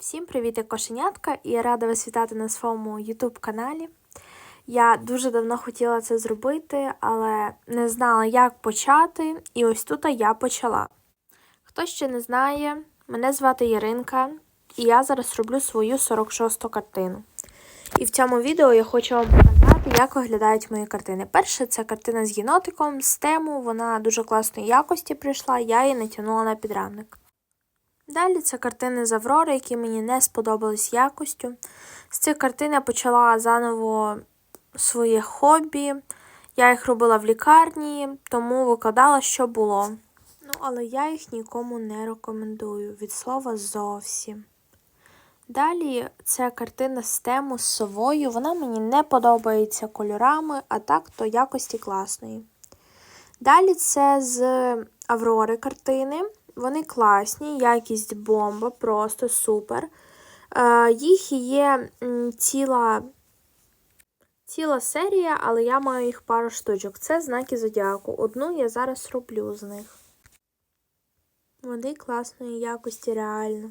Всім привіт, я кошенятка, і я рада вас вітати на своєму YouTube каналі. Я дуже давно хотіла це зробити, але не знала, як почати, і ось тут я почала. Хто ще не знає, мене звати Яринка, і я зараз роблю свою 46-ту картину. І в цьому відео я хочу вам показати, як виглядають мої картини. Перше, це картина з єнотиком, з тему, вона дуже класної якості прийшла, я її натягнула на підрамник. Далі це картини з Аврори, які мені не сподобались якостю. З цих картин я почала заново своє хобі. Я їх робила в лікарні, тому викладала, що було. Ну, але я їх нікому не рекомендую. Від слова зовсім. Далі це картина з тему з совою. Вона мені не подобається кольорами, а так то якості класної. Далі це з Аврори картини. Вони класні, якість бомба, просто супер. Е, їх є ціла, ціла серія, але я маю їх пару штучок. Це знаки зодіаку. Одну я зараз роблю з них. Вони класної якості, реально.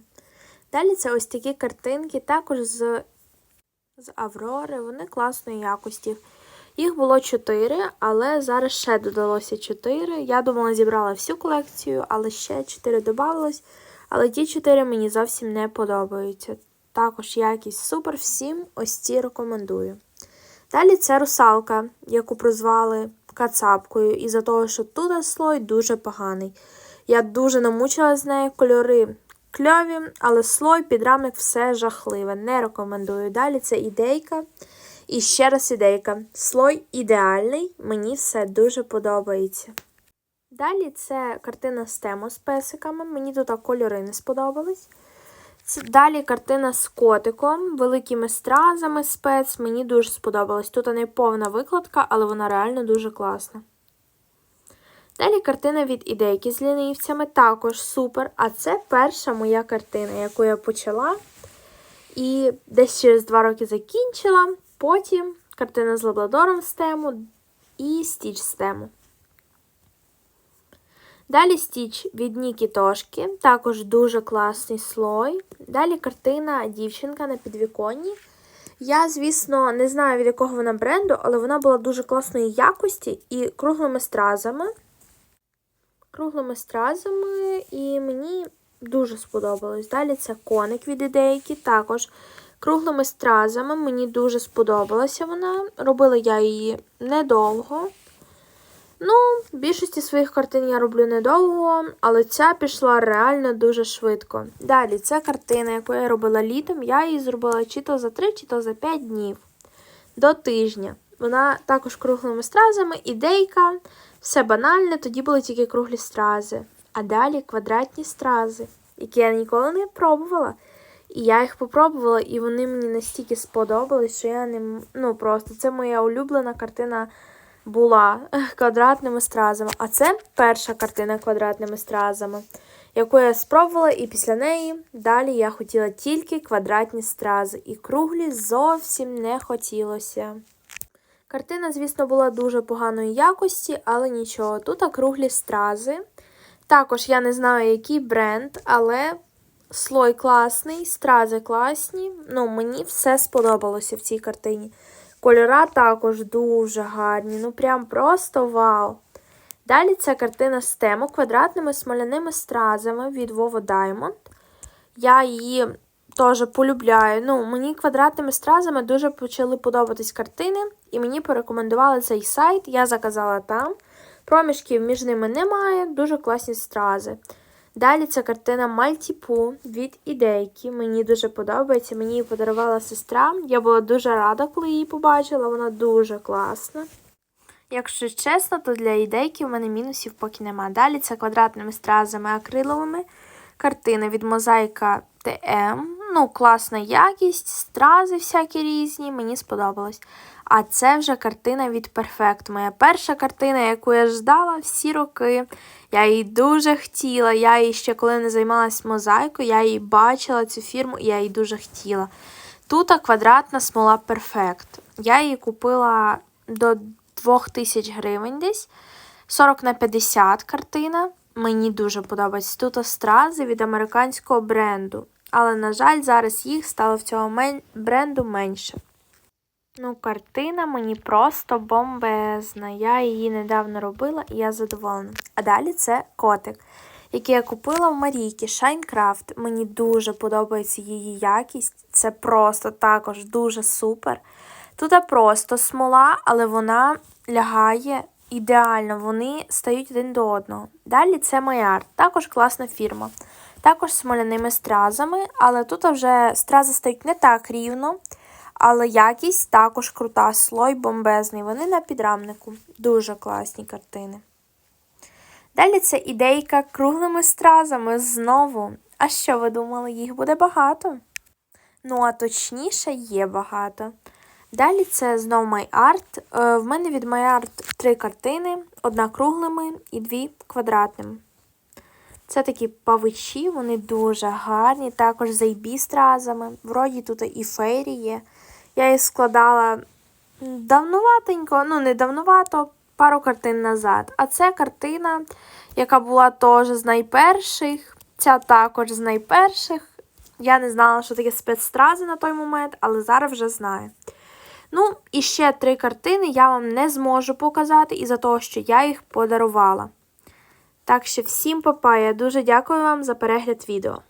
Далі це ось такі картинки, також з, з Аврори. Вони класної якості. Їх було 4, але зараз ще додалося 4. Я думала, зібрала всю колекцію, але ще 4 додавалось. Але ті 4 мені зовсім не подобаються. Також якість супер, всім ось ці рекомендую. Далі це русалка, яку прозвали кацапкою, із-за того, що тут слой дуже поганий. Я дуже намучилась з нею кольори кльові, але слой, підрамник все жахливе. Не рекомендую. Далі це ідейка. І ще раз ідейка. Слой ідеальний, мені все дуже подобається. Далі це картина з тему з песиками. Мені тут кольори не сподобались. Це далі картина з котиком, великими стразами спец. Мені дуже сподобалась. Тут не повна викладка, але вона реально дуже класна. Далі картина від ідейки з лінивцями, також супер. А це перша моя картина, яку я почала. І десь через два роки закінчила. Потім картина з лабрадором з тему і стіч з. Далі стіч від Нікі Тошки, також дуже класний слой. Далі картина дівчинка на підвіконні. Я, звісно, не знаю, від якого вона бренду, але вона була дуже класної якості і круглими стразами. Круглими стразами, і мені дуже сподобалось. Далі це коник від ідейки, також круглими стразами. Мені дуже сподобалася вона. Робила я її недовго. Ну, в більшості своїх картин я роблю недовго, але ця пішла реально дуже швидко. Далі, це картина, яку я робила літом. Я її зробила чи то за 3, чи то за 5 днів до тижня. Вона також круглими стразами, ідейка, все банальне, тоді були тільки круглі стрази. А далі квадратні стрази, які я ніколи не пробувала. І я їх попробувала, і вони мені настільки сподобались, що я не ну просто це моя улюблена картина була квадратними стразами. А це перша картина квадратними стразами, яку я спробувала, і після неї далі я хотіла тільки квадратні стрази. І круглі зовсім не хотілося. Картина, звісно, була дуже поганої якості, але нічого. Тут круглі стрази. Також я не знаю, який бренд, але слой класний, стрази класні. Ну, мені все сподобалося в цій картині. Кольора також дуже гарні, ну прям просто вау. Далі це картина з тему квадратними смоляними стразами від Vovo Diamond. Я її теж полюбляю. Ну, Мені квадратними стразами дуже почали подобатись картини, і мені порекомендували цей сайт. Я заказала там. Проміжків між ними немає, дуже класні стрази. Далі це картина Мальтіпу від ідейки. Мені дуже подобається. Мені її подарувала сестра. Я була дуже рада, коли її побачила. Вона дуже класна. Якщо чесно, то для ідейки в мене мінусів поки нема. Далі це квадратними стразами акриловими. Картина від Мозаїка ТМ. Ну, класна якість, стрази всякі різні, мені сподобалось. А це вже картина від Perfect. Моя перша картина, яку я ждала всі роки. Я її дуже хотіла. Я її ще коли не займалась мозаїкою, я її бачила цю фірму і я її дуже хотіла. Тут квадратна смола Perfect. Я її купила до 2000 гривень десь. 40 на 50 картина. Мені дуже подобається. Тут стрази від американського бренду. Але, на жаль, зараз їх стало в цього мен... бренду менше. Ну, картина мені просто бомбезна. Я її недавно робила і я задоволена. А далі це котик, який я купила в Марійки Шайнкрафт. Мені дуже подобається її якість. Це просто також дуже супер. Тут просто смола, але вона лягає ідеально, вони стають один до одного. Далі це Майар, також класна фірма. Також смоляними стразами, але тут вже стрази стають не так рівно. Але якість також крута, слой бомбезний. Вони на підрамнику. Дуже класні картини. Далі це ідейка круглими стразами знову. А що ви думали, їх буде багато? Ну, а точніше, є багато. Далі це знов MyArt. Е, В мене від MyArt три картини: одна круглими і дві квадратними. Це такі павичі, вони дуже гарні, також з AB стразами. Вроді тут і фейрі є. Я їх складала давнуватенько, ну не давнувато, пару картин назад. А це картина, яка була теж з найперших. Ця також з найперших. Я не знала, що таке спецстрази на той момент, але зараз вже знаю. Ну, і ще три картини я вам не зможу показати із-за того, що я їх подарувала. Так що всім папа, я дуже дякую вам за перегляд відео.